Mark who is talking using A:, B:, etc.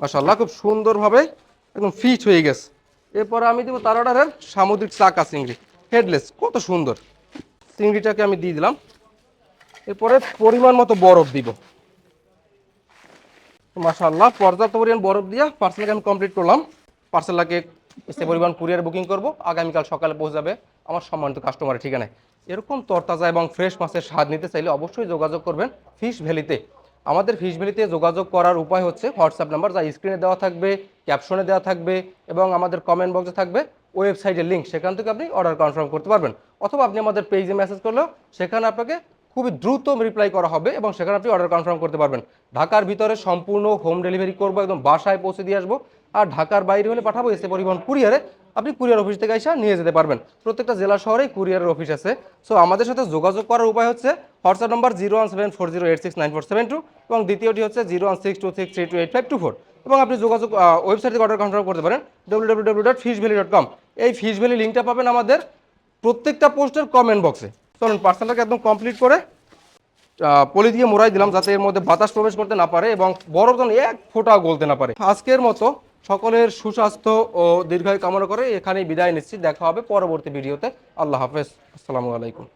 A: মাশাল্লাহ খুব সুন্দরভাবে একদম ফিট হয়ে গেছে। এরপরে আমি দেবো তার অর্ডারের সামুদ্রিক চাকা চিংড়ি হেডলেস কত সুন্দর। চিংড়িটাকে আমি দিয়ে দিলাম। এরপরে পরিমাণ মতো বরফ দিব। মাশাল্লাহ পর্যাপ্ত পরিমাণ বরফ দিয়ে পার্সেলকে আমি কমপ্লিট করলাম। পার্সেলটাকে সে পরিমাণ কুরিয়ার বুকিং করব। আগামীকাল সকালে পৌঁছে যাবে আমার সম্মানিত কাস্টমারের ঠিকানায়। এরকম তরতাজা এবং ফ্রেশ মাছের স্বাদ নিতে চাইলে অবশ্যই যোগাযোগ করবেন ফিশ ভ্যালিতে আমাদের ফিশ ভ্যালিতে যোগাযোগ করার উপায় হচ্ছে হোয়াটসঅ্যাপ নাম্বার, যা স্ক্রিনে দেওয়া থাকবে, ক্যাপশনে দেওয়া থাকবে, এবং আমাদের কমেন্ট বক্সে থাকবে ওয়েবসাইটের লিঙ্ক সেখান থেকে আপনি অর্ডার কনফার্ম করতে পারবেন। অথবা আপনি আমাদের পেজে মেসেজ করলেও সেখানে আপনাকে খুবই দ্রুত রিপ্লাই করা হবে এবং সেখানে আপনি অর্ডার কনফার্ম করতে পারবেন। ঢাকার ভিতরে সম্পূর্ণ হোম ডেলিভারি করব, একদম বাসায় পৌঁছে দিয়ে আসব। আর ঢাকার বাইরে হলে পাঠাবো, এসে পরিবহন কুরিয়ারে আপনি কুরিয়ার অফিস থেকে এসে নিয়ে যেতে পারবেন। প্রত্যেকটা জেলা শহরেই কুরিয়ারের অফিস আছে। সো আমাদের সাথে যোগাযোগ করার উপায় হচ্ছে WhatsApp number zero one seven four zero eight six nine four seven two এবং দ্বিতীয়টি হচ্ছে zero one six two six three two eight five two four এবং আপনি যোগাযোগ ওয়েবসাইট থেকে অর্ডার কনফার্ম করতে পারেন W W W dot Fish Valley dot com এই ফিশ ভ্যালি লিঙ্কটা পাবেন আমাদের প্রত্যেকটা পোস্টের কমেন্ট বক্সে চলুন পার্সেলটাকে একদম কমপ্লিট করে পলি দিয়ে মোড়াই দিলাম যাতে এর মধ্যে বাতাস প্রবেশ করতে না পারে এবং যেন এক ফোঁটাও গলতে না পারে। আজকের মতো সকলের সুস্বাস্থ্য ও দীর্ঘায়ু কামনা করে এখানেই বিদায় নিচ্ছি। দেখা হবে পরবর্তী ভিডিওতে। আল্লাহ হাফেজ। আসসালামু আলাইকুম।